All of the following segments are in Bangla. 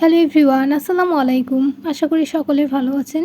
হ্যালো এভরিওয়ান, আসসালামু আলাইকুম। আশা করি সকলে ভালো আছেন।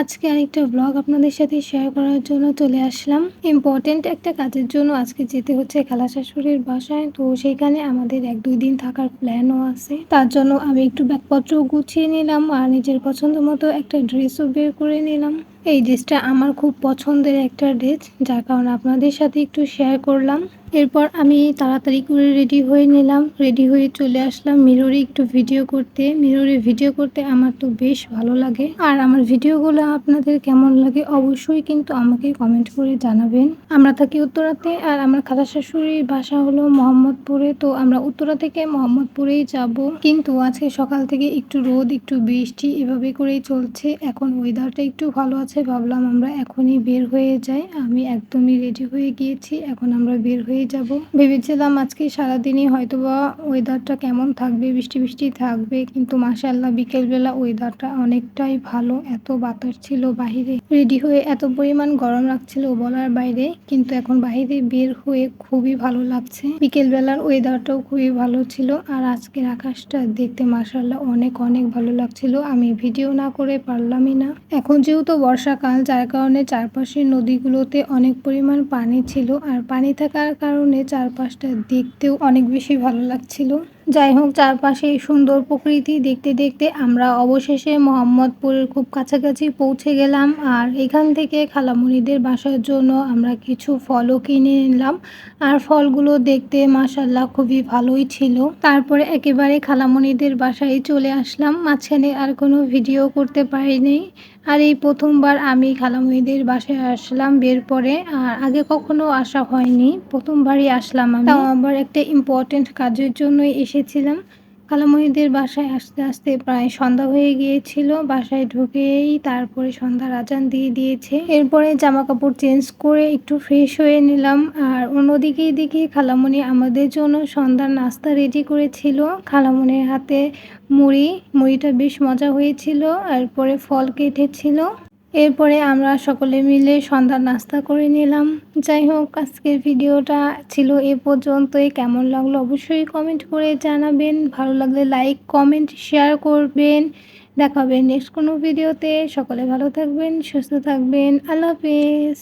আজকে আরেকটা ব্লগ আপনাদের সাথে শেয়ার করার জন্য চলে আসলাম। ইম্পর্টেন্ট একটা কাজের জন্য আজকে যেতে হচ্ছে খালা শাশুড়ির বাসায়। তো সেইখানে আমাদের এক দুই দিন থাকার প্ল্যানও আছে। তার জন্য আমি একটু ব্যাগপত্র গুছিয়ে নিলাম আর নিজের পছন্দ মতো একটা ড্রেসও বের করে নিলাম। এই ড্রেসটা আমার খুব পছন্দের একটা ড্রেস, যার কারণে আপনাদের সাথে একটু শেয়ার করলাম। এরপর আমি তাড়াতাড়ি করে রেডি হয়ে নিলাম। রেডি হয়ে চলে আসলাম মিররে একটু ভিডিও করতে। মিররে ভিডিও করতে আমার তো বেশ ভালো লাগে। আর আমার ভিডিওগুলো আপনাদের কেমন লাগে অবশ্যই কিন্তু আমাকে কমেন্ট করে জানাবেন। আমরা থাকি উত্তরাতে আর আমার খালা শাশুড়ির বাসা হলো মোহাম্মদপুরে। তো আমরা উত্তরা থেকে মোহাম্মদপুরেই যাব। কিন্তু আজকে সকাল থেকে একটু রোদ, একটু বৃষ্টি এভাবে করেই চলছে। এখন ওয়েদারটা একটু ভালো আছে ভাবলাম আমরা এখনই বের হয়ে যাই। আমি একদমই রেডি হয়ে গিয়েছি, এখন আমরা বের হয়ে যাব। ভেবেছিলাম আজকে সারাদিনই হয়তোবা ওয়েদারটা কেমন থাকবে, বৃষ্টি বৃষ্টি থাকবে, কিন্তু মাসাল্লাহ বিকেলবেলা ওয়েদারটা অনেকটাই ভালো। এত বাতাস ছিল বাহিরে। রেডি হয়ে এত পরিমাণ গরম লাগছিল বলার বাইরে, কিন্তু এখন বাহিরে বের হয়ে খুবই ভালো লাগছে। বিকেলবেলার ওয়েদারটাও খুবই ভালো ছিল, আর আজকের আকাশটা দেখতে মাসাল্লাহ অনেক অনেক ভালো লাগছিল। আমি ভিডিও না করে পারলামই না। এখন যেহেতু বর্ষাকাল, যার কারণে চারপাশের নদীগুলোতে অনেক পরিমাণ পানি ছিল। আর পানি থাকার কারণে চারপাশটা দেখতেও অনেক বেশি ভালো লাগছিল। যাই হোক, চারপাশে সুন্দর প্রকৃতি দেখতে দেখতে আমরা অবশেষে মোহাম্মদপুরের খুব কাছাকাছি পৌঁছে গেলাম। আর এখান থেকে খালামুনিদের বাসার জন্য আমরা কিছু ফলও কিনে নিলাম। আর ফলগুলো দেখতে মাসাল্লাহ খুবই ভালোই ছিল। তারপরে একেবারে খালামুনিদের বাসায় চলে আসলাম। মাঝখানে আর কোনো ভিডিও করতে পারিনি। আর এই প্রথমবার আমি খালামুনিদের বাসায় আসলাম বের পরে। আর আগে কখনো আসা হয়নি। প্রথমবারই আসলাম আমি। আবার একটা ইম্পর্টেন্ট কাজের জন্যই এসেছিলাম। খালামণিদের বাসায় আসতে আসতে প্রায় সন্ধ্যা হয়ে গিয়েছিল। বাসায় ঢুকেই তারপরে সন্ধ্যার আজান দিয়ে দিয়েছে। এরপরে জামা কাপড় চেঞ্জ করে একটু ফ্রেশ হয়ে নিলাম। আর অন্যদিকে দিকে খালামণি আমাদের জন্য সন্ধ্যার নাস্তা রেডি করেছিল। খালামণির হাতে মুড়ি, মুড়িটা বেশ মজা হয়েছিল। এরপরে ফল কেটেছিল। এরপরে আমরা সকলে মিলে সন্ধ্যা নাস্তা করে নিলাম। যাই হোক, আজকের ভিডিওটা ছিল এ পর্যন্তই। কেমন লাগল অবশ্যই কমেন্ট করে জানাবেন। ভালো লাগলে লাইক কমেন্ট শেয়ার করবেন। দেখাবেন নেক্সট কোনো ভিডিওতে সকলে ভালো থাকবেন, সুস্থ থাকবেন। আল্লাহ হাফেজ।